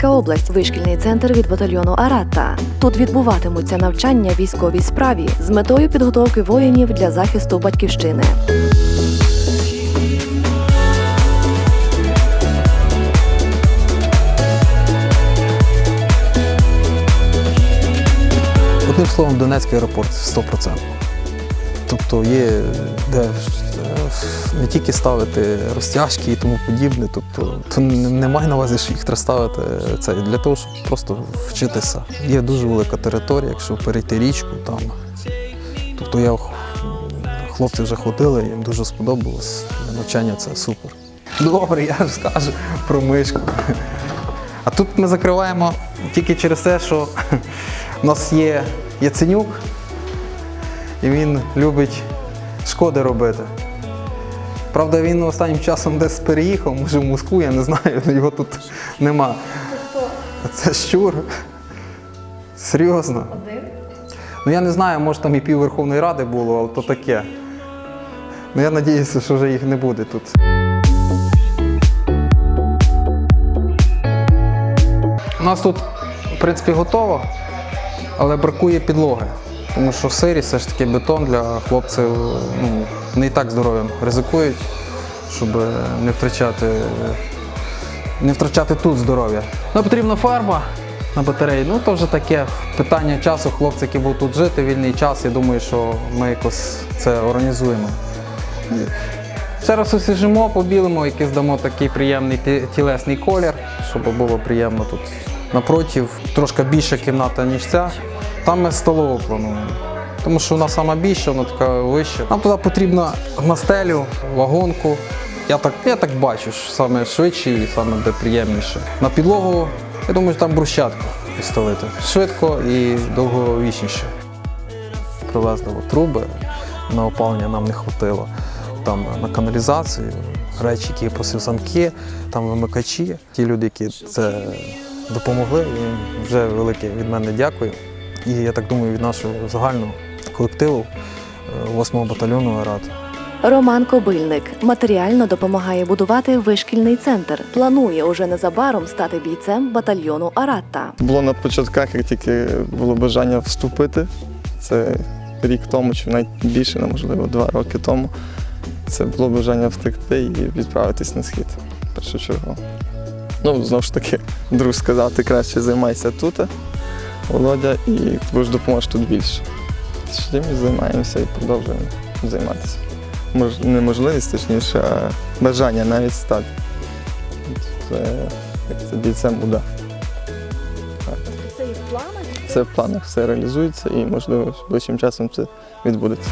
Донецька область, вишкільний центр від батальйону Аратта. Тут відбуватимуться навчання військовій справі з метою підготовки воїнів для захисту батьківщини. Одним словом, Донецький аеропорт 100%. Тобто є де е, не тільки ставити розтяжки і тому подібне, тобто то не не на увазі, що їх треба ставити це для того, щоб просто вчитися. Є дуже велика територія, якщо перейти річку там. Тобто я хлопці вже ходили, їм дуже сподобалось. Навчання це супер. Добре, я ж скажу про мишку. А тут ми закриваємо тільки через те, що у нас є Яценюк, і він любить шкоди робити. Правда, він останнім часом десь переїхав, може в Москву, я не знаю, його тут нема. Це щур. Серйозно. Ну я не знаю, може там і пів Верховної Ради було, але то таке. Ну я сподіваюся, що вже їх не буде тут. У нас тут, в принципі, готово, але бракує підлоги. Тому що сирі все ж таки бетон для хлопців ну, не і так здоров'ям ризикують, щоб не втрачати, не втрачати тут здоров'я. Ну, потрібна фарба на батареї. Ну, то вже таке питання часу. Хлопці, які будуть тут жити, вільний час, я думаю, що ми якось це організуємо. Ще раз освіжимо, побілимо, якийсь дамо такий приємний тілесний колір, щоб було приємно тут. Напротив, трошки більша кімната, ніж ця. Там ми столову плануємо. Тому що вона сама більша, вона така вища. Нам туди потрібно на вагонку. Я так, я так бачу, що саме швидше і саме де приємніше. На підлогу, я думаю, там брусчатку підставити. Швидко і довговічніше привезли труби, на опалення нам не хватило. Там на каналізацію, речі, які я просив замки, там вимикачі. Ті люди, які це допомогли, їм вже велике від мене дякую. І я так думаю, від нашого загального колективу 8-го батальйону АРАТ. Роман Кобильник матеріально допомагає будувати вишкільний центр. Планує уже незабаром стати бійцем батальйону Аратта. Було на початках, як тільки було бажання вступити. Це рік тому, чи навіть більше, можливо, два роки тому. Це було бажання втекти і відправитись на схід першочергово. Ну, знову ж таки, друг сказав, ти краще займайся тут, Володя, і ти будеш допоможеш тут більше. Чим і займаємося і продовжуємо займатися. Мож, не можливість, точніше, а бажання навіть стати. Це, як це бійцем буде. Це і в планах. Це в планах все реалізується і, можливо, ближчим часом це відбудеться.